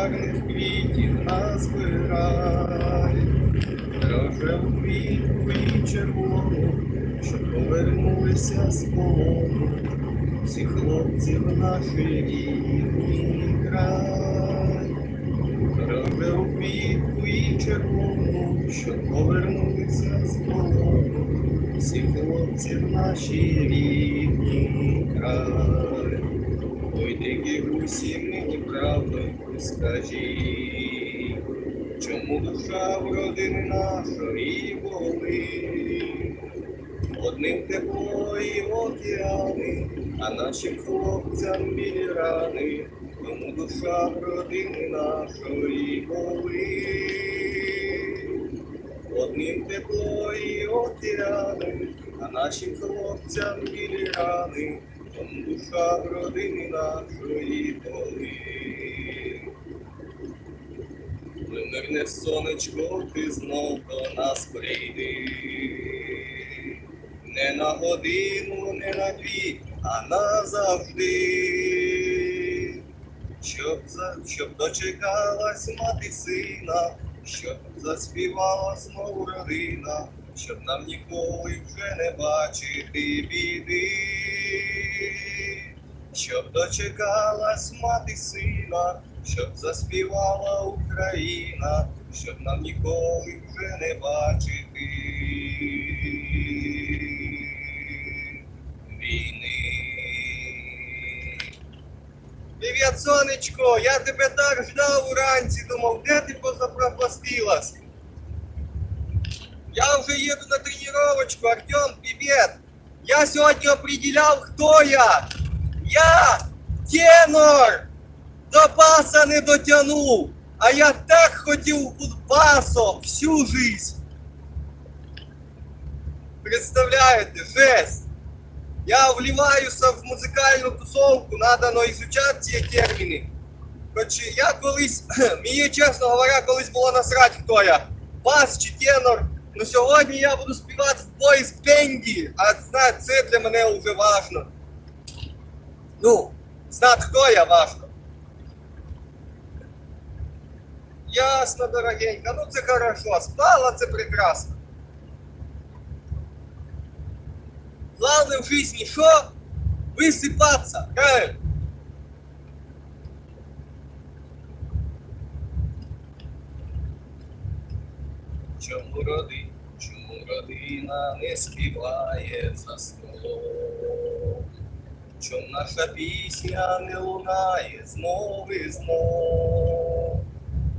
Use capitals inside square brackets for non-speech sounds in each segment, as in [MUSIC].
Гарних квітів назбирай, рожеву квітку і червону, щоб повернулися з полону. Всі хлопці в нашій рідній край, рожеву квітку і червону, щоб повернулися з полону. Всі хлопці в нашій рідній край. Гусі мені правдоньку скажіть, чому душа в родини нашої болить? Одним тепло і океани, а нашим хлопцям білі рани, тому душа в родини нашої болить. Одним тепло і океани, а нашим хлопцям білі рани, в родини нашої болить. Вимирне сонечко, ти знов до нас прийди. Не на годину, не на дві, а назавжди. Щоб, щоб дочекалась мати сина, щоб заспівала знову родина, щоб нам ніколи вже не бачити біди. Щоб дочекалась мати сина, щоб заспівала Україна, щоб нам ніколи вже не бачити війни. Привіт, сонечко! Я тебе так ждав уранці, думав, де ти позапропастилась? Я вже їду на тренировочку, Артем, привіт! Я сьогодні определяв, хто я! Я тенор! До баса не дотягнув! А я так хотів басом всю жизнь! Представляєте, жесть! Я вливаюся в музикальну тусовку, надо но изучати ці терміни. Хоч я колись, [CLEARS THROAT] мені, чесно говоря, колись було насрать, хто я. Бас чи тенор. Ну сьогодні я буду співати в бойс бенді, а знати це для мене вже важно. Ну, знати, хто я важно. Ясно, дорогенька, ну це хорошо. Спала це прекрасно. Главное в жизни что? Высыпаться, правильно? Чому роди, чому родина не співає за столом? Чому наша пісня не лунає знов і знов?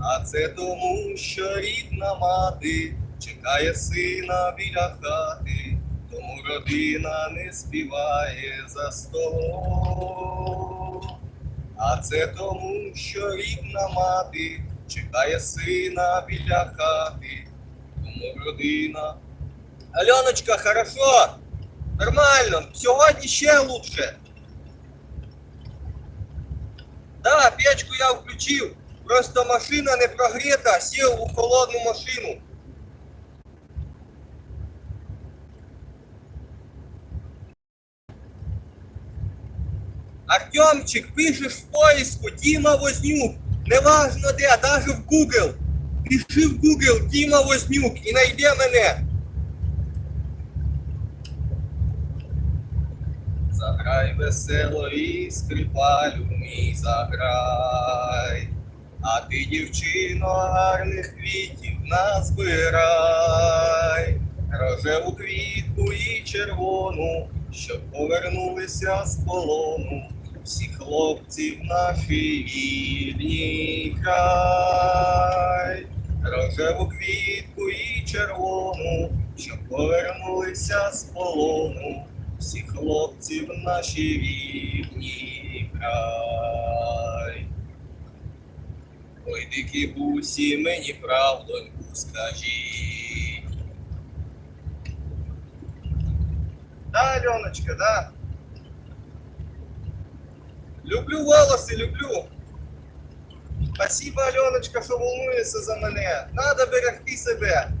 А це тому, що рідна мати чекає сина біля хати, тому родина не співає за столом. А це тому, що рідна мати чекає сина біля хати, тому родина. Альоночка, хорошо, нормально, сьогодні ще лучше. Да, печку я включив. Просто машина не прогрета, сів у холодну машину. Артемчик, пишеш в поиску Діма Вознюк. Неважно де, даже в Google. Пиши в Google Діма Вознюк і найде мене. Заграй весело і скрипалю мій заграй. А ти, дівчино, гарних квітів назбирай. Рожеву квітку і червону, щоб повернулися з полону. Всі хлопці в нашій край. Рожеву квітку і червону, щоб повернулися з полону. Всі хлопці в нашій рідній край. Ой, дикі бусі, мені правдоньку скажіть. Да, Аленочка, да. Люблю волоси, люблю. Спасибо, Аленочка, що волнуєшся за мене. Надо берегти себе.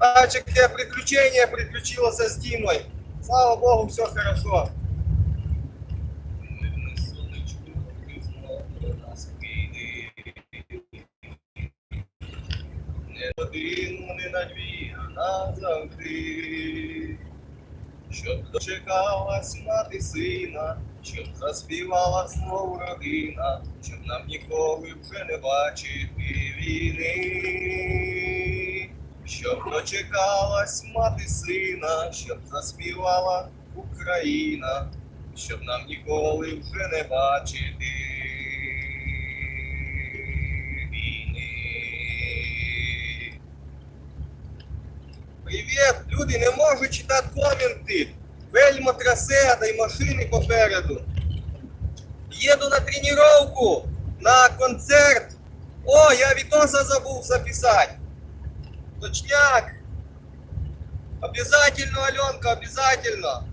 Бачиш, яке приключення приключилося з Дімою. Слава Богу, все хорошо. Не один, не на дві. Щоб дочекалась мати сина, щоб заспівала знову родина, щоб нам ніколи вже не бачити війни. Щоб дочекалась мати сина, щоб заспівала Україна, щоб нам ніколи вже не бачити. Привіт, люди, не можу читати коменти. Вельма трасе, да й машини попереду. Їду на тренировку, на концерт. О, я відоса забув записати. Точняк. Обязательно, Аленка, обязательно.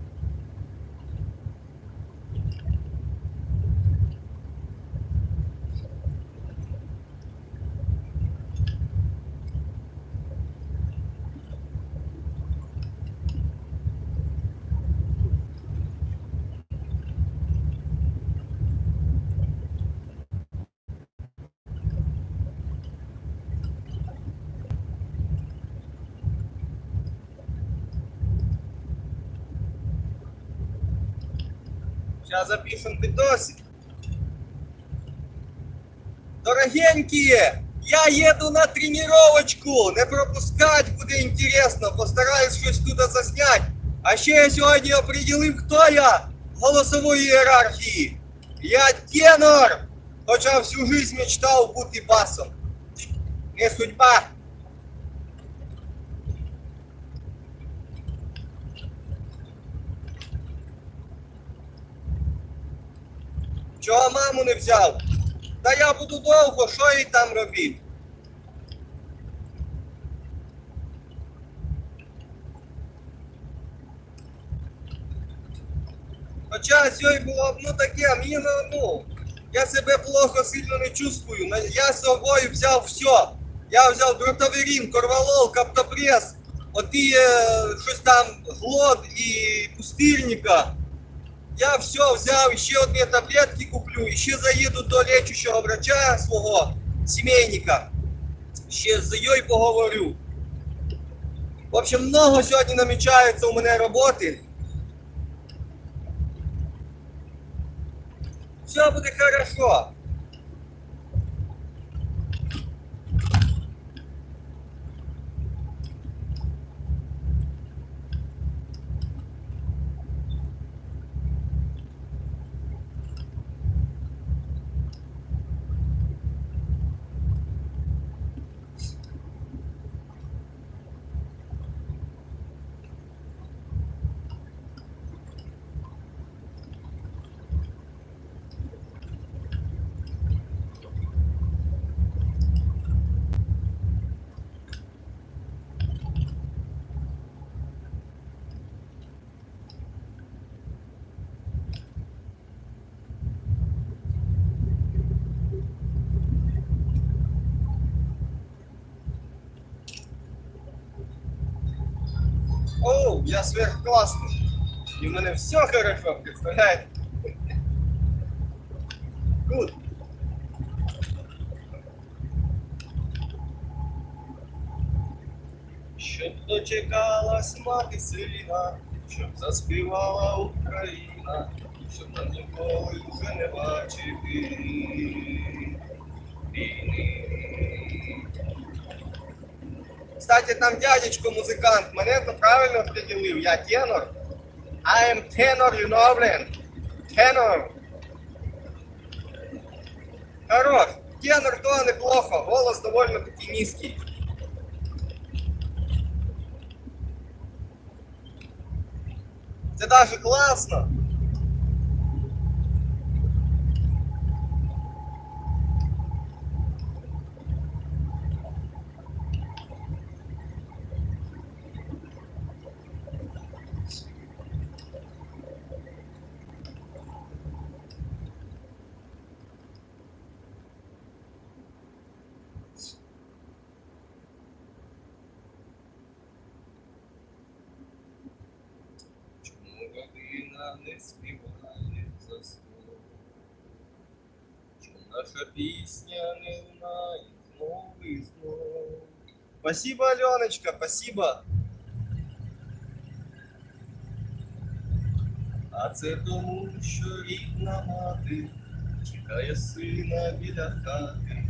Сейчас запишем видосик. Дорогенькие, я еду на тренировочку. Не пропускать буде інтересно. Постараюсь щось тут заснять. А ще я сьогодні определив, хто я в голосової ієрархії. Я тенор, хоча всю жизнь мечтав бути басом. Не судьба. Чого маму не взяв? Та я буду довго, що їй там робити? Хоча сьогодні було б ну таке, мені ну, ну, я себе плохо сильно не чувствую. Я з собою взяв все. Я взяв дротаверін, корвалол, каптопрес, оті е, щось там глод і пустирника. Я все взяв, ще одні таблетки куплю, і ще заїду до лечущого врача свого сімейника. Ще з їю поговорю. В общем, много сьогодні намічається у мене роботи. Все буде хорошо. Оу, я сверхклассный. И у мене все хорошо, представляете? Good. Щоб дочекалась мати сина, щоб заспівала Україна, щоб нам ніколи вже не бачити війни. Кстати, там дядечко музикант, мене то правильно определив, я тенор. I am tenor, you know, блин. Tenor. Хорош. Тенор то неплохо, голос довольно таки низкий. Це даже класно. Чому родина не співає за? Чому Наша пісня не лунає знову і знову. Спасибо, Аленочка, спасибо. А це тому, що рідна мати чекає сина біля хати.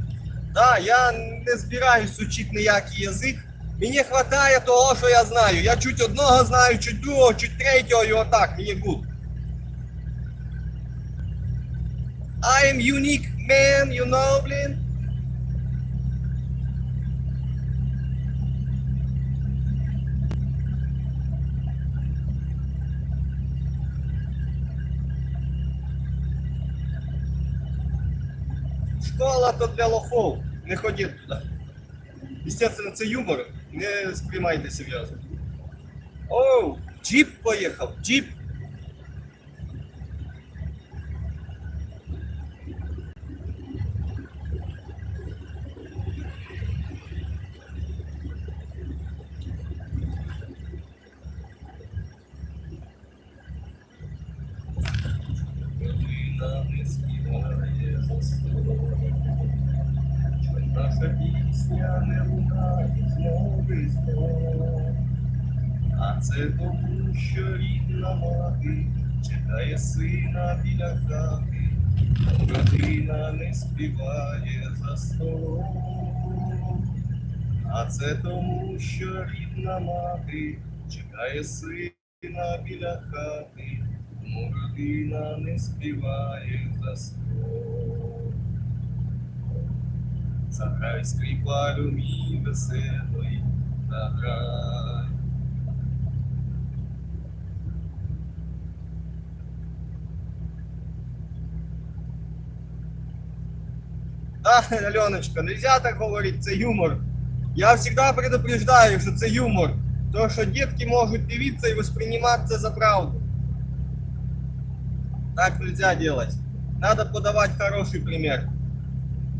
Да, я не збираюсь учити ніякий язик. Мені хватає того, що я знаю. Я чуть одного знаю, чуть другого, чуть третього і отак, мені гуд. I am unique man, you know, блін. Школа то для лохов. Не ходіть туди. Естественно, це юмор. Не сприймайте серйозно. Оу, джип поїхав, джип. Це тому, що рідна мати чекає сина біля хати, родина не співає за столом. А це тому, що рідна мати чекає сина біля хати, тому родина не співає за столом. Заграй скрипалю мій веселий, заграй. Да, Аленочка, нельзя так говорить, це юмор. Я всегда предупреждаю, що це юмор. То, що дітки можуть дивитися і воспринимати це за правду. Так нельзя делать. Надо подавать хороший пример.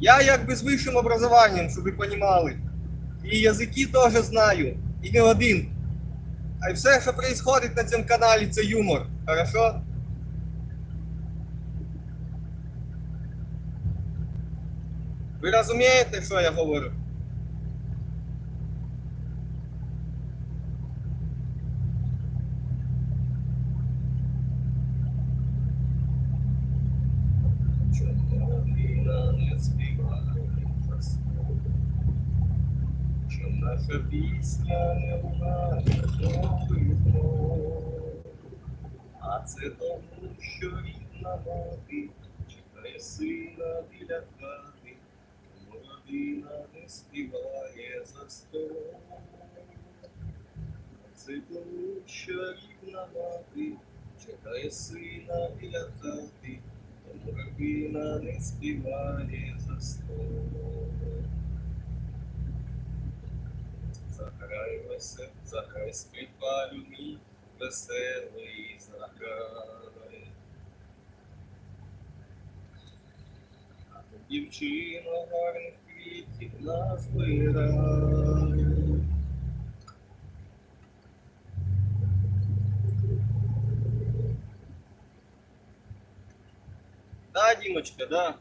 Я як би з вищим образованием, щоб ви понимали. І язики теж знаю. І не один. А й все, що происходит на цьому каналі, це юмор. Хорошо? Ви розумієте, що я говорю? Наша пісня не лунає знову? А це тому, що рідна мати чекає сина біля хати, родина не співає за столом. А це тому, що рідна мати чекає сина біля хати, тому родина не співає за столом. Заграй весел, заграй скрипалю мій веселий заграй. Дівчина гарних квітів назбирай. Да, Дімочка, да.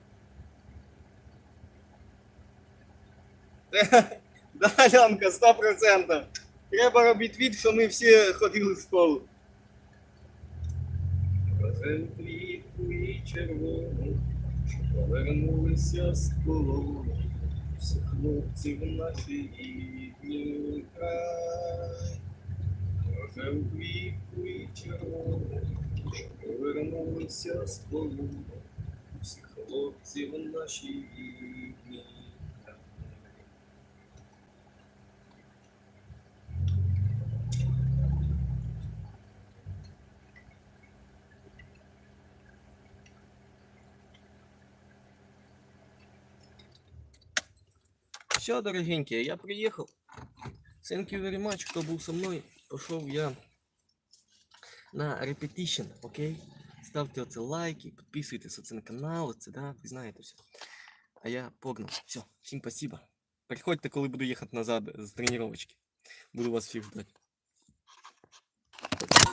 [LAUGHS] Да, Лянка, 100%. Треба робити від, що ми всі ходили в школу. Рожеву квітку і червону, що повернулися з полону. Всі хлопці в нашій рідній край. Рожеву квітку і червоно, що повернулися з полу. Всі хлопці в нашій рідній Все, дорогенькие, я приехал. Thank you very much, кто был со мной. Пошел я на repetition, окей? Ставте оце лайки, підписуйтесь оце на канал, оце, да, ви знаєте все. А я погнав. Все, всім спасибо. Приходьте, коли буду їхати назад з тренувачки. Буду вас всіх ждать.